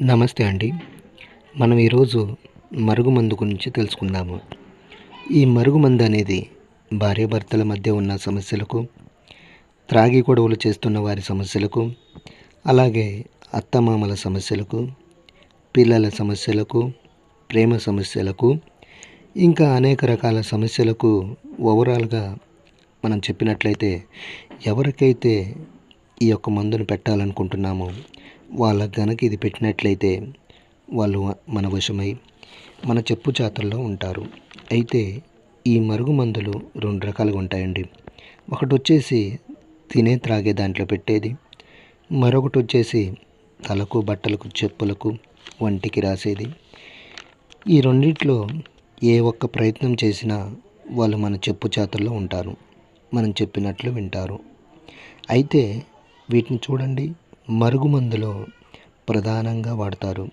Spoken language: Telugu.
నమస్తే అండి. మనం ఈరోజు మరుగుమందు గురించి తెలుసుకుందాము. ఈ మరుగుమందు అనేది భార్యాభర్తల మధ్య ఉన్న సమస్యలకు త్రాగి గొడవలు చేస్తున్న వారి సమస్యలకు అలాగే అత్తమామల సమస్యలకు పిల్లల సమస్యలకు ప్రేమ సమస్యలకు ఇంకా అనేక రకాల సమస్యలకు ఓవరాల్గా మనం చెప్పినట్లయితే ఎవరికైతే ఈ యొక్క మందును పెట్టాలనుకుంటున్నామో. వాళ్ళకు గనక ఇది పెట్టినట్లయితే వాళ్ళు మన వశమై మన చెప్పు చేతల్లో ఉంటారు. అయితే ఈ మరుగు మందులు రెండు రకాలుగా ఉంటాయండి. ఒకటి వచ్చేసి తినే త్రాగే దాంట్లో పెట్టేది. మరొకటి వచ్చేసి తలకు బట్టలకు చెప్పులకు వంటికి రాసేది. ఈ రెండిట్లో ఏ ఒక్క ప్రయత్నం చేసినా వాళ్ళు మన చెప్పు చేతల్లో ఉంటారు. మనం చెప్పినట్లు వింటారు. అయితే వీటిని చూడండి. మరుగుమందులో ప్రధానంగా వాడతారు.